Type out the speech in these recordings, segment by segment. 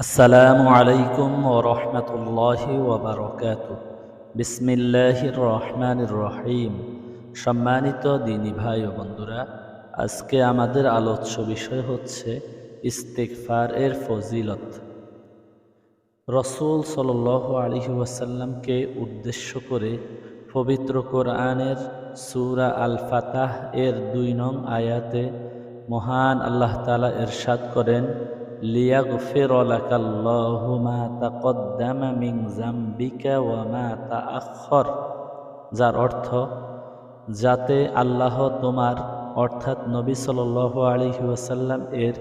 আসসালামু আলাইকুম ও রহমতুল্লাহি ওবরকাত বিসমিল্লাহির রহমানির রহিম সম্মানিত দিনী ভাই ও বন্ধুরা, আজকে আমাদের আলোচ্য বিষয় হচ্ছে ইস্তেকফার এর ফজিলত। রসুল সাল আলহি ওয়াসাল্লামকে উদ্দেশ্য করে পবিত্র কোরআনের সুরা আল ফাতাহ এর দুই নং আয়াতে মহান আল্লাহ তালা এরশাদ করেন যার অর্থ, যাতে আল্লাহ তোমার, অর্থাৎ নবী সাল্লাল্লাহু আলাইহি ওয়াসাল্লাম এর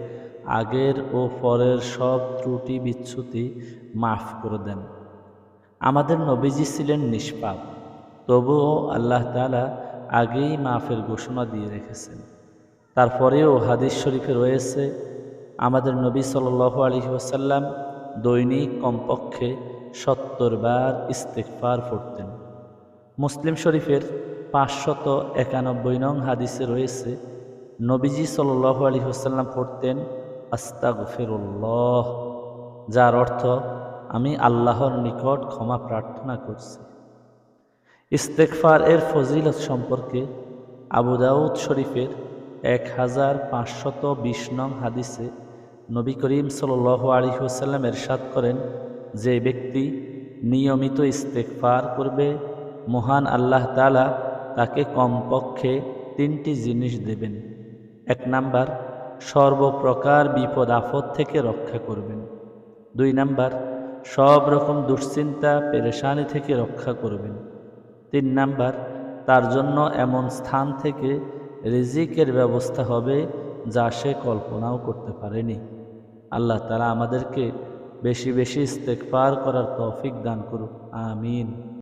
আগের ও পরের সব ত্রুটি বিচ্ছুতি মাফ করে দেন। আমাদের নবীজি ছিলেন নিষ্পাপ, তবুও আল্লাহ তালা আগেই মাফের ঘোষণা দিয়ে রেখেছেন। তারপরেও হাদিস শরীফে রয়েছে আমাদের নবী সাল আলী ওসাল্লাম দৈনিক কমপক্ষে সত্তর বার ইস্তেকফার পড়তেন। মুসলিম শরীফের পাঁচশত একানব্বই নং হাদিসে রয়েছে, নবীজি সাল আলী হোসাল্লাম পড়তেন, আস্তাগফিরুল্লাহ, যার অর্থ আমি আল্লাহর নিকট ক্ষমা প্রার্থনা করছি। ইস্তেকফার এর ফজিলত সম্পর্কে আবু দাউদ শরীফের এক হাজার পাঁচশত বিশ নং হাদিসে নবী করিম সাল আলী হুসাল্লাম এরশাদ করেন যে ব্যক্তি নিয়মিত ইস্তেকফার করবে, মহান আল্লাহ তালা তাকে কমপক্ষে তিনটি জিনিস দেবেন। এক নাম্বার, সর্বপ্রকার বিপদ আফত থেকে রক্ষা করবেন। দুই নাম্বার, সব রকম দুশ্চিন্তা পেরেশানি থেকে রক্ষা করবেন। তিন নাম্বার, তার জন্য এমন স্থান থেকে রিজিকের ব্যবস্থা হবে যা সে কল্পনাও করতে পারেনি। আল্লাহ তারা আমাদেরকে বেশি বেশি ইস্তেকফার করার তৌফিক দান করুক। আমিন।